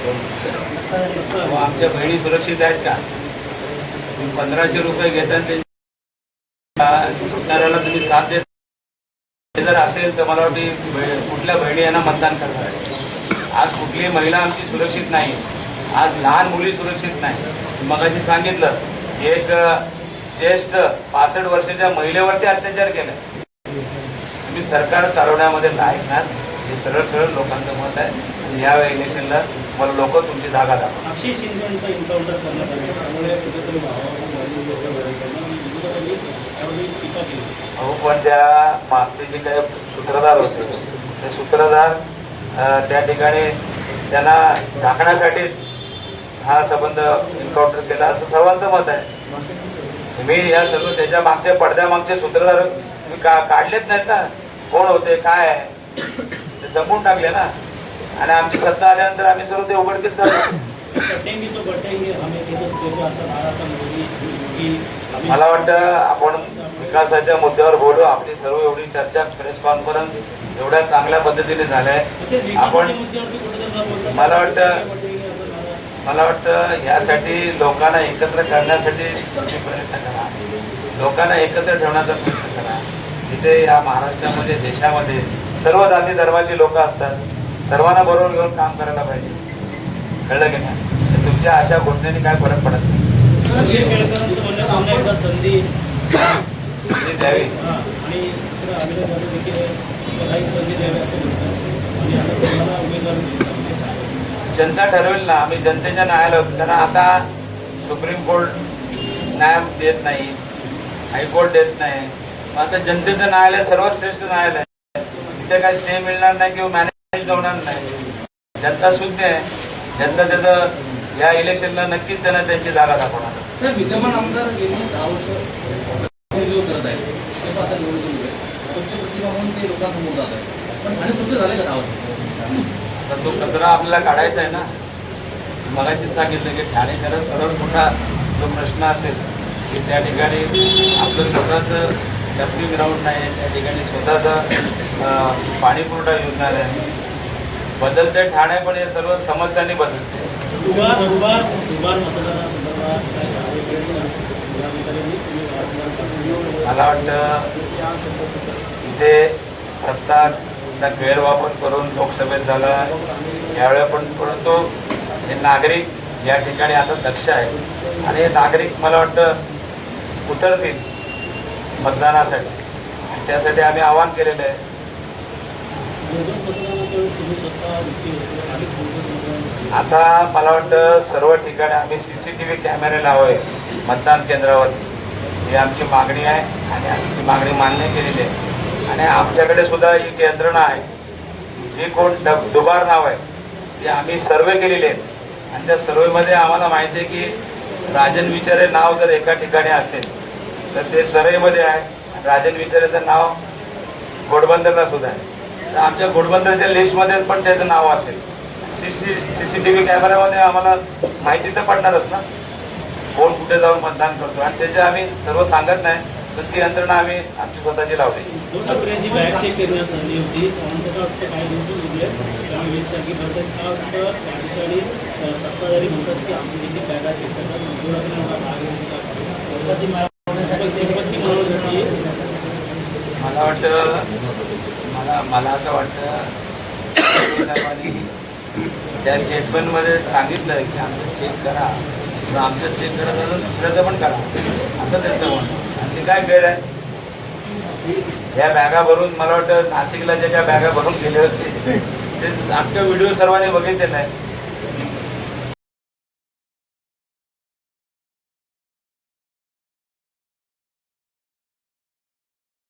आमच्या बहिणी सुरक्षित आहेत का? तुम्ही पंधराशे रुपये घेतात त्यांच्या तुम्ही साथ देत. जर असेल तर मला वाटते कुठल्या बहिणी यांना मतदान करणार आहे? आज कुठलीही महिला आमची सुरक्षित नाही. आज लहान मुली सुरक्षित नाही. मग अशी सांगितलं एक ज्येष्ठ पासष्ट वर्षाच्या महिलेवरती अत्याचार केला तुम्ही सरकार चालवण्यामध्ये लायक ना? हे सरळ सरळ लोकांचं मत आहे. आणि या इलेक्शनला मला लोक तुमची जागा दाखवा अक्षय शिंदे यांचा एन्काउंटर करण्यात आला. त्यामुळे कुठेतरी टीका केली. अहो पण त्या मागचे जे काही सूत्रधार होते ते सूत्रधार त्या ठिकाणी त्यांना झाकण्यासाठी हा संबंध एन्काउंटर केला असं सर्वांचं मत आहे. तुम्ही या सर्व त्याच्या मागच्या पडद्यामागचे सूत्रधार तुम्ही का काढलेच नाहीत ना. कोण होते काय आहे? ते संपून टाकले ना. आणि आमची सत्ता आल्यानंतर आम्ही सर्व ते उघडकीस करतो मला वाटतं आपण विकासाच्या मुद्द्यावर बोलू. आपली सर्व एवढी चर्चा प्रेस कॉन्फरन्स एवढ्या चांगल्या पद्धतीने झाल्या आपण मला वाटतं- मला- वाटतं यासाठी लोकांना एकत्र करण्यासाठी तुम्ही प्रयत्न करा लोकांना एकत्र ठेवण्याचा प्रयत्न करा तिथे या महाराष्ट्रामध्ये देशामध्ये सर्व जाती धर्माची लोक असतात सर्वांना बरोबर घेऊन काम करायला पाहिजे. कळलं की नाही? तुमच्या अशा घोषणेने काय फरक पडत नाही. संधी संधी द्यावी. जनता ठरवेल ना. आम्ही जनतेच्या न्यायालयात कारण आता सुप्रीम कोर्ट न्याय देत नाही. हायकोर्ट देत नाही. आता जनतेचं न्यायालय सर्वात श्रेष्ठ न्यायालय. तिथे काय स्टे मिळणार नाही किंवा मॅनेज होणार नाही. जनता शुद्ध आहे. जनता त्याचं या इलेक्शनला नक्कीच त्यांना त्यांची जागा दाखवणार. सर विद्यमान आमदार गेली दहा वर्ष विरोध करत आहेत ते पण आता निवडून गेले स्वच्छ प्रतिमा म्हणून ते लोकांसमोर जात आहे पण ठाणे स्वच्छ झाले का दहा वर्ष? तर तो कचरा आपल्याला काढायचा आहे ना. मगाशी सांगितलं की ठाणे शहरात सर्वात मोठा जो प्रश्न असेल की त्या ठिकाणी आपलं स्वतःचं डम्पिंग ग्राउंड नाही त्या ठिकाणी स्वतःचा पाणी पुरवठा योजना नाही. बदलते ठाणे पण हे सर्व समस्यांनी बदलते. मला वाटतं इथे सत्ताचा गैरवापर करून लोकसभेत झाला. यावेळेला पण परंतु हे नागरिक या ठिकाणी आता दक्ष आहे आणि हे नागरिक मला वाटतं उतरतील मतदानासाठी. त्यासाठी आम्ही आवाहन केलेलं आहे. आता मला वाटतं सर्व ठिकाणी आम्ही सी सी टी व्ही कॅमेरे लावावे मतदान केंद्रावर. ही आमची मागणी आहे आणि आमची मागणी मान्य केलेली आहे. आणि आमच्याकडे सुद्धा एक यंत्रणा आहे. जी कोण डब दुबार नाव आहे ती आम्ही सर्वे केलेली आहेत. आणि त्या सर्वेमध्ये आम्हाला माहिती आहे की राजन विचारे नाव जर एका ठिकाणी असेल तर ते सर्वेमध्ये आहे. आणि राजन विचारेचं नाव घोडबंदरला सुद्धा आहे. आमच्या घोडबंदरच्या लिस्टमध्ये पण त्याचं नाव असेल. C C C C T V कॅमेऱ्यामध्ये आम्हाला माहिती तर पडणारच ना. कोण कुठे जाऊन मतदान करतो आणि त्याचे आम्ही सर्व सांगत नाही तर ती यंत्रणा आम्ही आमची स्वतःची लावली. मला वाटतं मला मला असं वाटतं साहेबांनी त्या स्टेटमेंटमध्ये सांगितलं की आमचं चेक करा. किंवा आमचं चेक करा तर दुसऱ्याचं पण करा. असं त्यांचं म्हणणं आणि ते काय गैर आहे? या बॅगा भरून मला वाटतं नाशिकला जे काय बॅगा भरून गेले होते ते आमच्या व्हिडिओ सर्वांनी बघितले नाही